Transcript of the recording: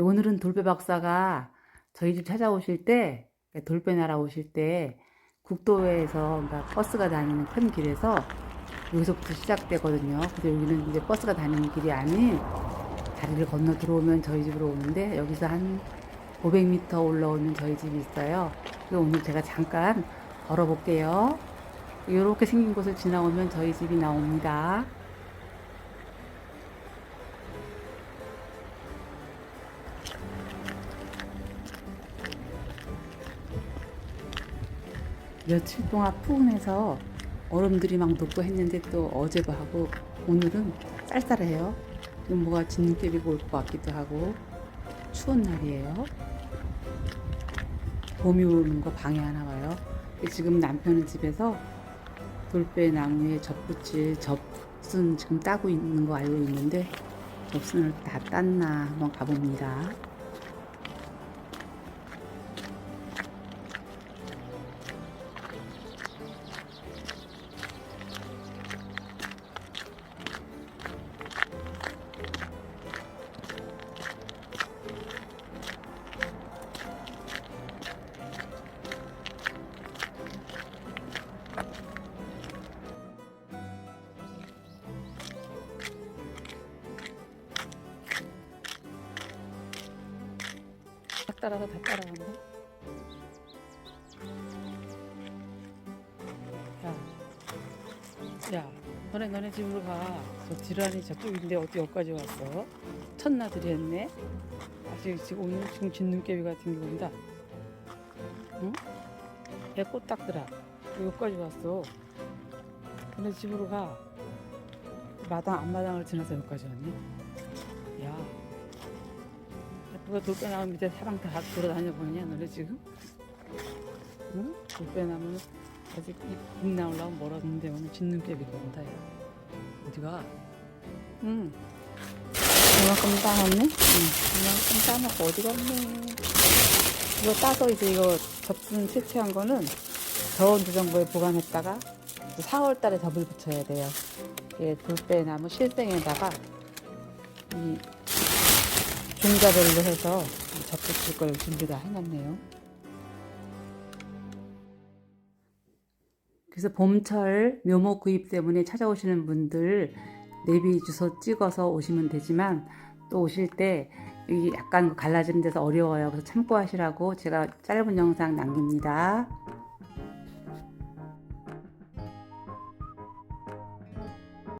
오늘은 돌배 박사가 저희 집 찾아오실 때 돌배 날아오실 때 국도에서 그러니까 버스가 다니는 큰 길에서 여기서부터 시작되거든요. 근데 여기는 이제 버스가 다니는 길이 아닌 다리를 건너 들어오면 저희 집으로 오는데 여기서 한 500m 올라오면 저희 집이 있어요. 그래서 오늘 제가 잠깐 걸어볼게요. 이렇게 생긴 곳을 지나오면 저희 집이 나옵니다. 며칠 동안 푸근해서 얼음들이 막 녹고 했는데 또 어제도 하고 오늘은 쌀쌀해요. 뭐가 진눈깨비가 올것 같기도 하고 추운 날이에요. 봄이 오는 거 방해하나 봐요. 지금 남편은 집에서 돌배 나무에 접붙일 접순 지금 따고 있는 거 알고 있는데 접순을 다 땄나 한번 가봅니다. 따라가 다 따라간다. 야, 야, 너네 너네 집으로 가. 저 지란이 저쪽인데 어디 여기까지 왔어? 첫나들이 했네. 아직 지금 오늘 지금 진눈깨비 같은 게 온다. 응? 얘꽃 닦더라. 여기까지 왔어. 너네 집으로 가. 마당 앞마당을 지나서 여기까지 왔네. 야. 누가 돌배나무 밑에 사방 다 돌아다녀 보느냐 너네 지금? 응? 돌배나무는 아직 잎 나오려면 멀었는데 오늘 진눈깨비가 온다 야 어디가? 응 이만큼 따놨네? 응. 이만큼 따놓고 어디 갔네? 이거 따서 이제 이거 접순 채취한 거는 저온 주정부에 보관했다가 4월 달에 접을 붙여야 돼요. 이게 돌배나무 실생에다가 이 종자별로 해서 접 붙일 걸 준비 다 해놨네요. 그래서 봄철 묘목 구입 때문에 찾아오시는 분들 내비 주소 찍어서 오시면 되지만 또 오실 때이 약간 갈라지는 데서 어려워요. 그래서 참고하시라고 제가 짧은 영상 남깁니다.